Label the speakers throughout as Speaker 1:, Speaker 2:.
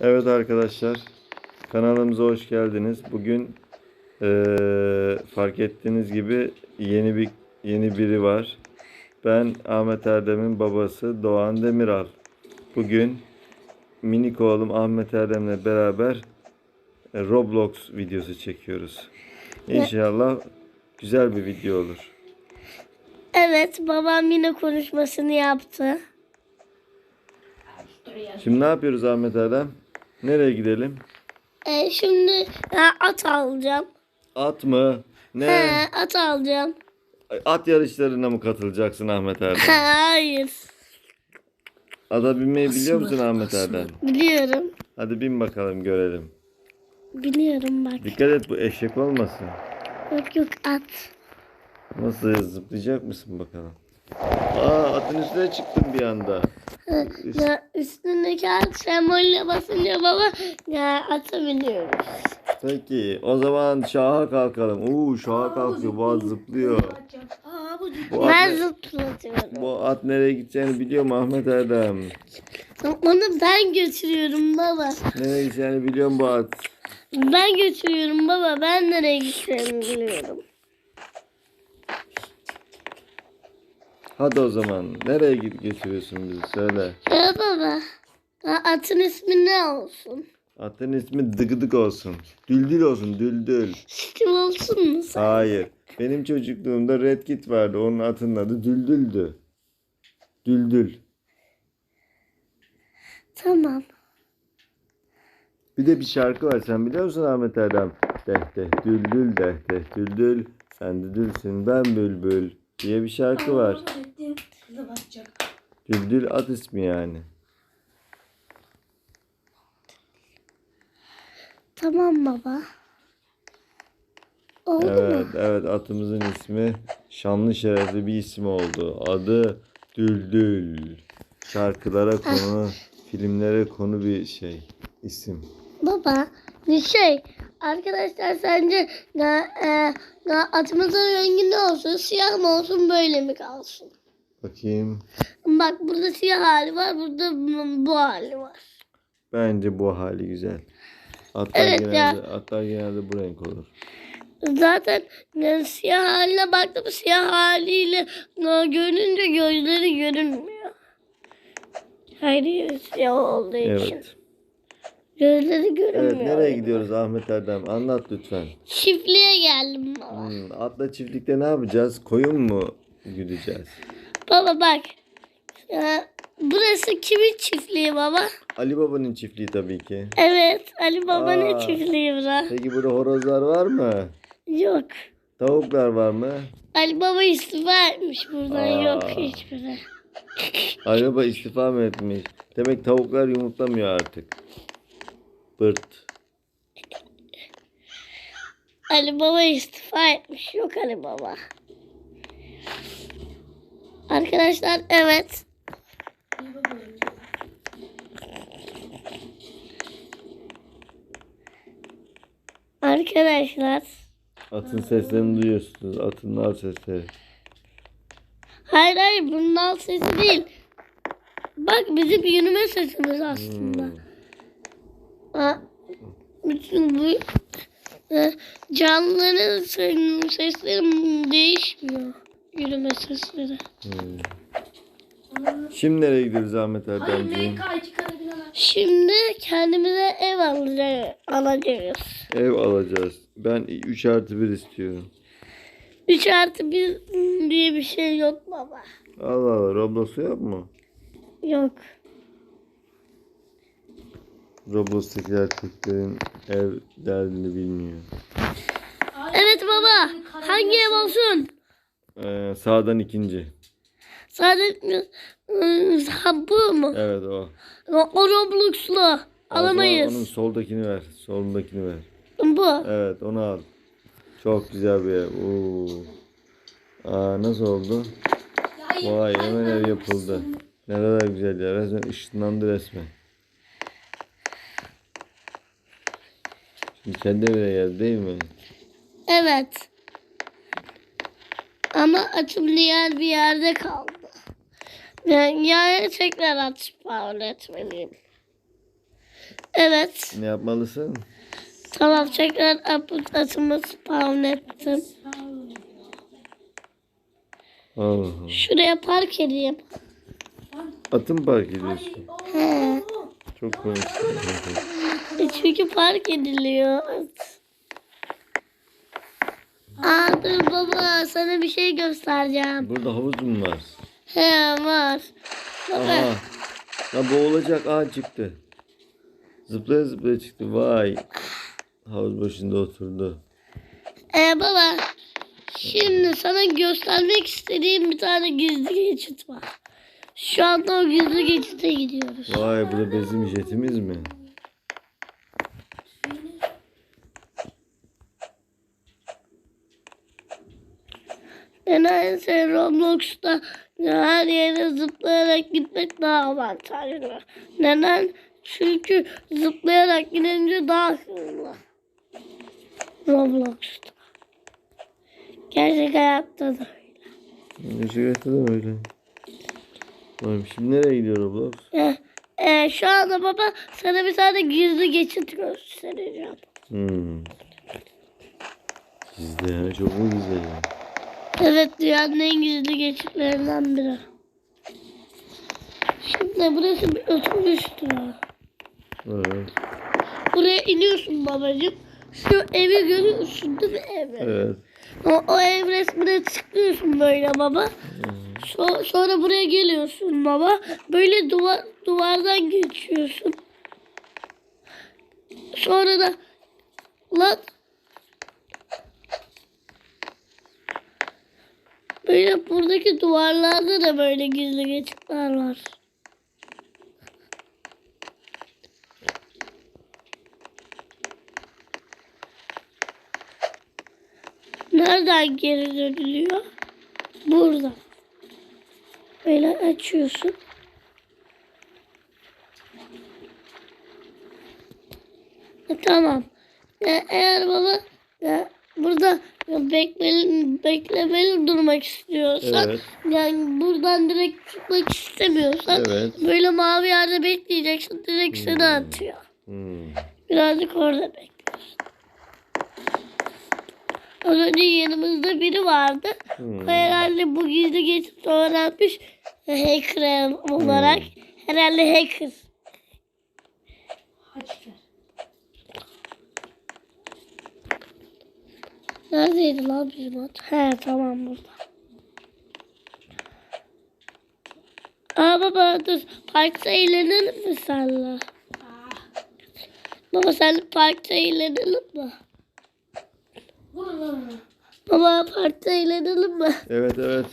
Speaker 1: Evet arkadaşlar, kanalımıza hoş geldiniz. Bugün eee, fark ettiğiniz gibi yeni bir yeni biri var. Ben Ahmet Erdem'in babası Doğan Demiral. Bugün minik oğlum Ahmet Erdem'le beraber e, Roblox videosu çekiyoruz. İnşallah güzel bir video olur.
Speaker 2: Evet babam yine konuşmasını yaptı.
Speaker 1: Şimdi ne yapıyoruz Ahmet Erdem? Nereye gidelim?
Speaker 2: E, şimdi at alacağım.
Speaker 1: At mı? Ne?
Speaker 2: He, at alacağım.
Speaker 1: At yarışlarına mı katılacaksın Ahmet Erdem?
Speaker 2: Hayır.
Speaker 1: Ata binmeyi biliyor musun Ahmet Erdem?
Speaker 2: Biliyorum.
Speaker 1: Hadi bin bakalım görelim.
Speaker 2: Biliyorum bak.
Speaker 1: Dikkat et bu eşek olmasın.
Speaker 2: Yok yok at.
Speaker 1: Nasıl zıplayacak mısın bakalım? Aa atın üstüne çıktım bir anda.
Speaker 2: Ya, üstündeki at sembolle basınca baba ya, ata biniyoruz.
Speaker 1: Peki o zaman şaha kalkalım. Uuu şaha kalkıyor bu at zıplıyor. Bu at,
Speaker 2: Ben
Speaker 1: ne-
Speaker 2: zıplatıyorum.
Speaker 1: bu at nereye gideceğini biliyor mu Ahmet Erdem?
Speaker 2: Onu ben götürüyorum baba.
Speaker 1: Nereye gideceğini biliyor mu bu at?
Speaker 2: Ben götürüyorum baba. Ben nereye gideceğimi biliyorum.
Speaker 1: Hadi o zaman nereye git geçiriyorsun bizi söyle.
Speaker 2: Ya baba. Atın ismi ne olsun?
Speaker 1: Atın ismi Dıgıdık olsun. Düldül olsun Düldül.
Speaker 2: Steve olsun mu sen?
Speaker 1: Hayır. Benim çocukluğumda Red Kit vardı. Onun atının adı Düldül'dü. Düldül.
Speaker 2: Tamam.
Speaker 1: Bir de bir şarkı var. Sen biliyor musun Ahmet Erdem? Deh deh düldül deh deh düldül. Sen düdülsün ben bülbül diye bir şarkı var. Düldül at ismi yani.
Speaker 2: Tamam baba. Oldu
Speaker 1: Evet,
Speaker 2: mu?
Speaker 1: evet atımızın ismi şanlı şerefli bir isim oldu. Adı Düldül. Şarkılara konu, filmlere konu bir şey, isim.
Speaker 2: Baba bir şey. Arkadaşlar sence ya, e, ya atımızın rengi ne olsun? Siyah mı olsun böyle mi kalsın?
Speaker 1: Bakayım.
Speaker 2: Bak burada siyah hali var. Burada bu- hali var.
Speaker 1: Bence bu hali güzel. Atlar
Speaker 2: Evet
Speaker 1: genelde,
Speaker 2: ya.
Speaker 1: atlar genelde bu renk olur.
Speaker 2: Zaten e, siyah haline baktım. Siyah haliyle görünce gözleri görünmüyor. Hayır siyah olduğu için. Gözleri görünmüyor.
Speaker 1: Evet nereye gidiyoruz Ahmet Erdem? Anlat lütfen.
Speaker 2: Çiftliğe geldim baba.
Speaker 1: Hmm, atla çiftlikte ne yapacağız? Koyun mu güdeceğiz?
Speaker 2: Baba bak. E, burası kimin çiftliği baba?
Speaker 1: Ali Baba'nın çiftliği tabii ki.
Speaker 2: Evet Ali Baba'nın
Speaker 1: Aa.
Speaker 2: çiftliği bura.
Speaker 1: Peki burada horozlar var mı?
Speaker 2: Yok.
Speaker 1: Tavuklar var mı?
Speaker 2: Ali Baba istifa etmiş buradan.
Speaker 1: Aa.
Speaker 2: Yok hiçbiri.
Speaker 1: Ali Baba istifa mı etmiş? Demek tavuklar yumurtlamıyor artık. Bırt.
Speaker 2: Ali Baba istifa etmiş. Yok Ali Baba. Arkadaşlar evet. Arkadaşlar.
Speaker 1: Atın seslerini duyuyorsunuz. Atın nar sesleri.
Speaker 2: Hayır hayır bundan sesi değil. Bak bizim yürüme sesimiz aslında.
Speaker 1: Hmm.
Speaker 2: Ha, bütün bu e, canlıların se- sesleri değişmiyor. Yürüme sesleri.
Speaker 1: Hmm. Şimdi nereye gidiyoruz Ahmet Erdemciğim?
Speaker 2: Şimdi kendimize ev alacağız. alacağız.
Speaker 1: Ev alacağız. Ben 3 artı 1 istiyorum.
Speaker 2: 3 artı 1 diye bir şey yok baba.
Speaker 1: Allah Allah Roblox'u yok mu?
Speaker 2: Yok.
Speaker 1: Roblox'takiler Türklerin ev derdini bilmiyor.
Speaker 2: Evet baba. Hangi ev olsun?
Speaker 1: Ee, sağdan ikinci.
Speaker 2: Sadece ıı, ha, bu mu?
Speaker 1: Evet o.
Speaker 2: O, Roblox'lu. Alamayız.
Speaker 1: Onun soldakini ver. Solundakini ver.
Speaker 2: Bu.
Speaker 1: Evet onu al. Çok güzel bir ev. Oo. Aa, nasıl oldu? Vay hemen ev yapıldı. Ne kadar güzel ya. Resmen ışınlandı resmen. Şimdi kendi evine geldi değil mi?
Speaker 2: Evet. Ama açım diğer bir yerde kaldı. Ben tekrar açıp etmeliyim. Evet.
Speaker 1: Ne yapmalısın?
Speaker 2: Tamam tekrar at- atımı spawn ettim.
Speaker 1: Allah.
Speaker 2: Şuraya park edeyim.
Speaker 1: Atın park ediyorsun.
Speaker 2: He.
Speaker 1: Çok komik.
Speaker 2: E Çünkü park ediliyor. Aa dur baba sana bir şey göstereceğim.
Speaker 1: Burada havuz mu var?
Speaker 2: He var. Baba.
Speaker 1: Aha. Ha boğulacak. Aa çıktı. Zıplaya zıplaya çıktı. Vay. Havuz başında oturdu.
Speaker 2: Ee, baba şimdi sana göstermek istediğim bir tane gizli geçit var. Şu anda o gizli geçite gidiyoruz.
Speaker 1: Vay bu da bizim jetimiz mi?
Speaker 2: Nedense Roblox'ta her yere zıplayarak gitmek daha avantajlı. Neden? Çünkü zıplayarak gidince daha hızlı. Roblox'ta. Gerçek hayatta da.
Speaker 1: Gerçekten de öyle. Vay, şimdi nereye gidiyor Roblox?
Speaker 2: Ee, e, şu anda baba sana bir tane gizli geçit göstereceğim.
Speaker 1: Hmm. Gizli ya. Çok mu güzel ya?
Speaker 2: Evet dünyanın en gizli geçitlerinden biri. Şimdi burası bir otobüs durağı.
Speaker 1: Evet.
Speaker 2: Buraya iniyorsun babacığım. Şu evi görüyorsun değil mi evi?
Speaker 1: Evet.
Speaker 2: O, o ev resmine tıklıyorsun böyle baba. So- sonra buraya geliyorsun baba. Böyle duvar duvardan geçiyorsun. Sonra da lan böyle buradaki duvarlarda da böyle gizli geçitler var. Nereden geri dönülüyor? Burada. Böyle açıyorsun. E, tamam. E, eğer baba e, burada beklemeli, beklemeli durmak istiyorsan
Speaker 1: Evet.
Speaker 2: yani buradan direkt çıkmak istemiyorsan
Speaker 1: Evet.
Speaker 2: böyle mavi yerde bekleyeceksin direkt seni atıyor.
Speaker 1: Hmm.
Speaker 2: Birazcık orada bekliyorsun. Az önce yanımızda biri vardı.
Speaker 1: Hmm.
Speaker 2: O herhalde bu gizli geçit öğrenmiş. Hacker olarak. Herhalde hacker. Neredeydi lan bizim at? He tamam burada. Aa baba dur. Parkta eğlenelim mi senle? Baba sen parkta eğlenelim mi? Baba parkta eğlenelim mi?
Speaker 1: Evet evet.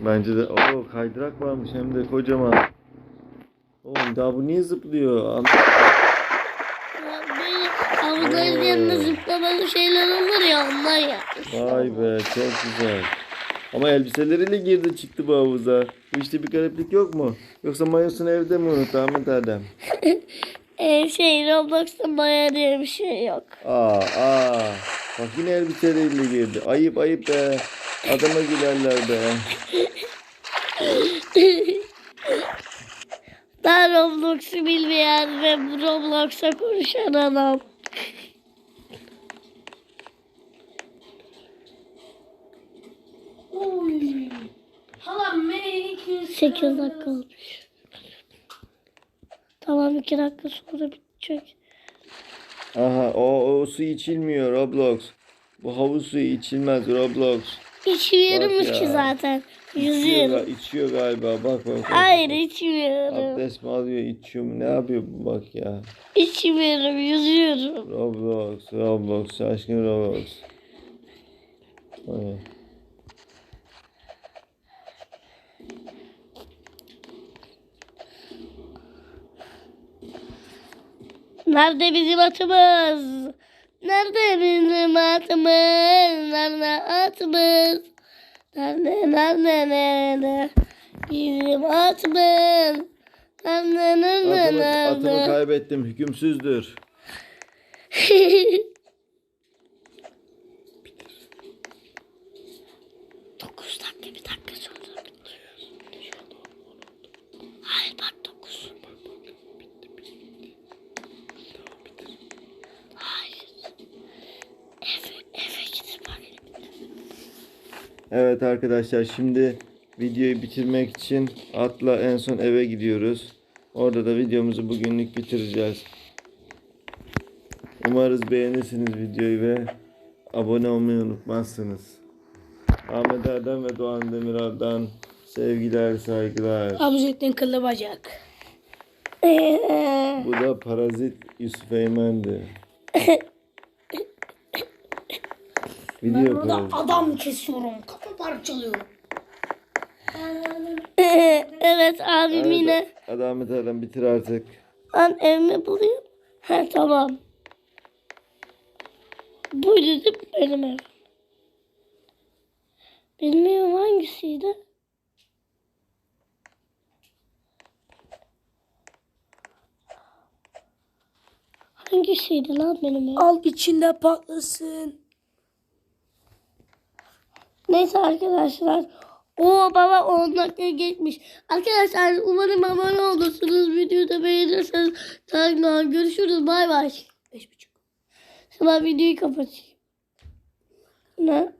Speaker 1: Bence de o kaydırak varmış hem de kocaman. Oğlum daha bu niye zıplıyor? An-
Speaker 2: havuzların yanında zıplamalı şeyler olur ya onlar ya.
Speaker 1: Vay be çok güzel. Ama elbiseleriyle girdi çıktı bu havuza. Bu işte bir gariplik yok mu? Yoksa mayosunu evde mi unuttu Ahmet Adem?
Speaker 2: Ee, şey Roblox'ta maya diye bir şey yok.
Speaker 1: Aa aa. Bak yine elbiseleriyle girdi. Ayıp ayıp be. Adama gülerler be.
Speaker 2: Daha Roblox'u bilmeyen ve Roblox'a konuşan adam.
Speaker 3: Halam beni
Speaker 2: 8 dakika olmuş. Tamam 2 dakika sonra bitecek.
Speaker 1: Aha o, o su içilmiyor Roblox. Bu havuz suyu içilmez Roblox.
Speaker 2: İçmiyoruz
Speaker 1: Bak
Speaker 2: ki zaten. Yüzüyorum.
Speaker 1: içiyor galiba. Bak bak. bak.
Speaker 2: Hayır içmiyorum.
Speaker 1: Abdest mi alıyor, içiyor mu? Ne yapıyor bu bak ya.
Speaker 2: İçmiyorum, yüzüyorum.
Speaker 1: Roblox, Roblox, şaşkın Roblox. Ay.
Speaker 2: Nerede bizim atımız? Nerede bizim atımız? Nerede atımız? Nerede, nerede, nerede? Bizim atımız. Nerede, nerede,
Speaker 1: Atımı, atımı
Speaker 2: nerede?
Speaker 1: kaybettim, hükümsüzdür.
Speaker 2: Dokuz dakika, bir dakika sonra. Hayır bak dokuz.
Speaker 1: Evet arkadaşlar şimdi videoyu bitirmek için atla en son eve gidiyoruz. Orada da videomuzu bugünlük bitireceğiz. Umarız beğenirsiniz videoyu ve abone olmayı unutmazsınız. Ahmet Erdem ve Doğan Demiral'dan sevgiler saygılar.
Speaker 3: Abuzettin kıllı bacak.
Speaker 1: Bu da Parazit Yusuf Eymen'di. Video
Speaker 3: Burada
Speaker 1: parazit.
Speaker 3: adam kesiyorum. Kafa parçalıyorum.
Speaker 2: evet abim yine.
Speaker 1: Hadi Ahmet Erdem bitir artık.
Speaker 2: Ben evimi bulayım. He tamam. Buydu değil mi benim evim? Bilmiyorum hangisiydi. Hangisiydi lan benim evim?
Speaker 3: Al içinde patlasın.
Speaker 2: Neyse arkadaşlar. O baba 10 dakika geçmiş. Arkadaşlar umarım abone olursunuz. Videoyu da beğenirseniz. Tamam görüşürüz. Bay bay.
Speaker 3: Beş buçuk.
Speaker 2: Şimdi ben videoyu kapatayım. Ne?